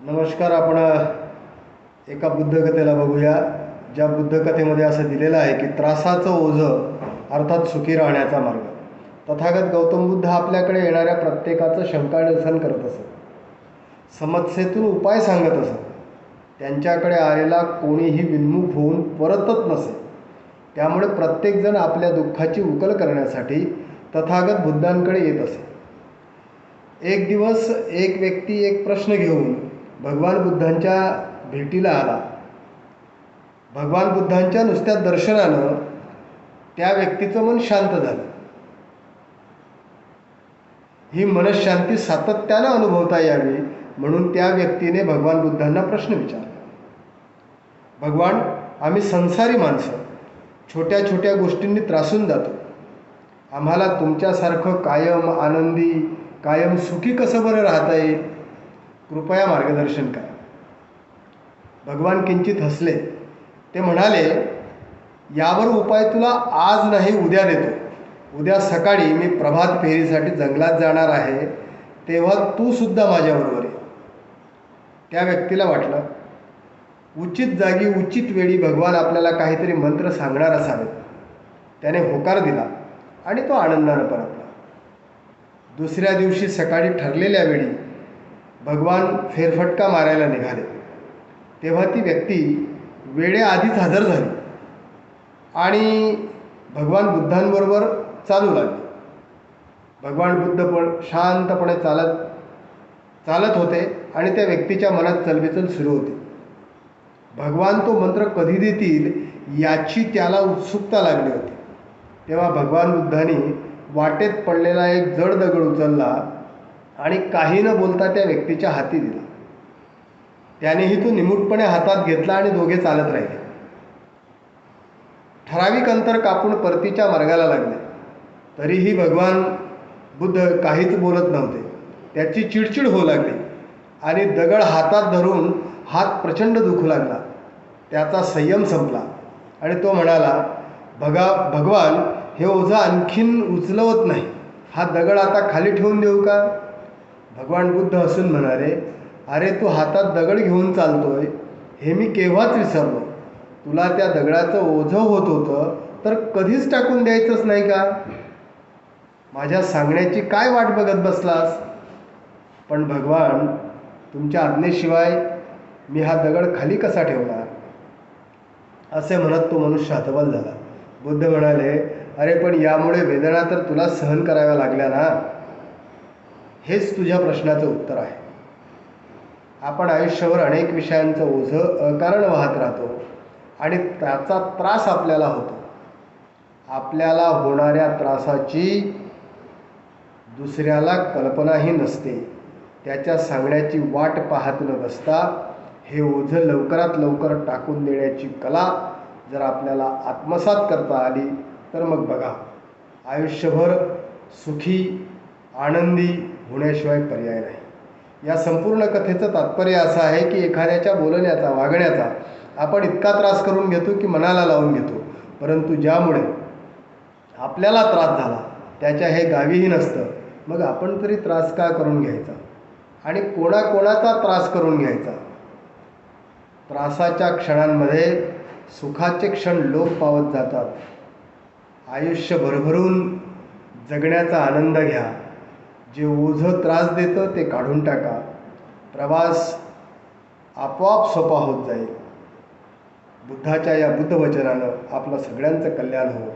नमस्कार आपण एका बुद्धकथेला बघूया ज्या बुद्धकथेमध्ये असं दिलेलं आहे की त्रासाचं ओझं अर्थात सुखी राहण्याचा मार्ग. तथागत गौतम बुद्ध आपल्याकडे येणाऱ्या प्रत्येकाचं शंका निरसन करत असत. समस्येतून उपाय सांगत असत. त्यांच्याकडे आलेला कोणीही विन्मुख होऊन परतत नसे. त्यामुळे प्रत्येकजण आपल्या दुःखाची उकल करण्यासाठी तथागत बुद्धांकडे येत असे. एक दिवस एक व्यक्ती एक प्रश्न घेऊन भगवान बुद्धांच्या भेटीला आला. भगवान बुद्धांच्या नुसत्या दर्शनानं त्या व्यक्तीचं मन शांत झालं. ही मनशांती सातत्यानं अनुभवता यावी म्हणून त्या व्यक्तीने भगवान बुद्धांना प्रश्न विचारला. भगवान आम्ही संसारी माणसं. छोट्या छोट्या गोष्टींनी त्रासून जातो. आम्हाला तुमच्यासारखं कायम आनंदी कायम सुखी कसं बरं राहता येईल? कृपया मार्गदर्शन करा. भगवान किंचित हसले. ते म्हणाले यावर उपाय तुला आज नाही उद्या देतो. उद्या सकाळी मी प्रभात फेरीसाठी जंगलात जाणार आहे. तेव्हा तू सुद्धा माझ्याबरोबर ये. त्या व्यक्तीला वाटलं उचित जागी उचित वेळी भगवान आपल्याला काहीतरी मंत्र सांगणार असावेत. त्याने होकार दिला आणि तो आनंदानं परतला. दुसऱ्या दिवशी सकाळी ठरलेल्या वेळी भगवान फेरफटका मारायला निघाले. तेव्हा ती व्यक्ती वेळेआधीच हजर झाली आणि भगवान बुद्धांबरोबर चालू लागली. भगवान बुद्ध पण शांतपणे चालत चालत होते आणि त्या व्यक्तीच्या मनात चलबिचल सुरू होती. भगवान तो मंत्र कधी देतील याची त्याला उत्सुकता लागली होती. तेव्हा भगवान बुद्धांनी वाटेत पडलेला एक जड दगड उचलला आणि काही न बोलता त्या व्यक्तीच्या हाती दिला. त्यानेही तो निमूटपणे हातात घेतला आणि दोघे चालत राहिले. ठराविक अंतर कापून परतीच्या मार्गाला लागले. तरीही भगवान बुद्ध काहीच बोलत नव्हते. त्याची चिडचिड होऊ लागली आणि दगड हातात धरून हात प्रचंड दुखू लागला. त्याचा संयम संपला आणि तो म्हणाला भगा भगवान हे ओझं आणखीन उचलवत नाही. हा दगड आता खाली ठेवून देऊ का? भगवान बुद्ध हसून म्हणाले अरे तू हातात दगड घेऊन चालतोय हे मी केव्हाच विसरलो? तुला त्या दगडाचं ओझं होत होतं तर कधीच टाकून द्यायचंच नाही का? माझ्या सांगण्याची काय वाट बघत बसलास? पण भगवान तुमच्या आज्ञेशिवाय मी हा दगड खाली कसा ठेवणार? असे म्हणत तो मनुष्य हतबल झाला. बुद्ध म्हणाले अरे पण यामुळे वेदना तर तुला सहन कराव्या लागल्या ना? हेच तुझ्या प्रश्नाचं उत्तर आहे. आपण आयुष्यावर अनेक विषयांचं ओझं अकारण वाहत राहतो आणि त्याचा त्रास आपल्याला होतो. आपल्याला होणाऱ्या त्रासाची दुसऱ्याला कल्पनाही नसते. त्याच्या सांगण्याची वाट पाहत न बसता हे ओझं लवकरात लवकर टाकून देण्याची कला जर आपल्याला आत्मसात करता आली तर मग बघा आयुष्यभर सुखी आनंदी होण्याशिवाय पर्याय नाही. या संपूर्ण कथेचं तात्पर्य असं आहे की एखाद्याच्या बोलण्याचा वागण्याचा आपण इतका त्रास करून घेतो की मनाला लावून घेतो. परंतु ज्यामुळे आपल्याला त्रास झाला त्याच्या हे गावीही नसतं. मग आपण तरी त्रास का करून घ्यायचा? आणि कोणाकोणाचा त्रास करून घ्यायचा? त्रासाच्या क्षणांमध्ये सुखाचे क्षण लोप पावत जातात. आयुष्य भरभरून जगण्याचा आनंद घ्या. जे ओझं त्रास देतं ते काढून टाका. प्रवास आपोआप सोपा होत जाईल. बुद्धाच्या या बुद्धवचनानं आपलं सगळ्यांचं कल्याण हो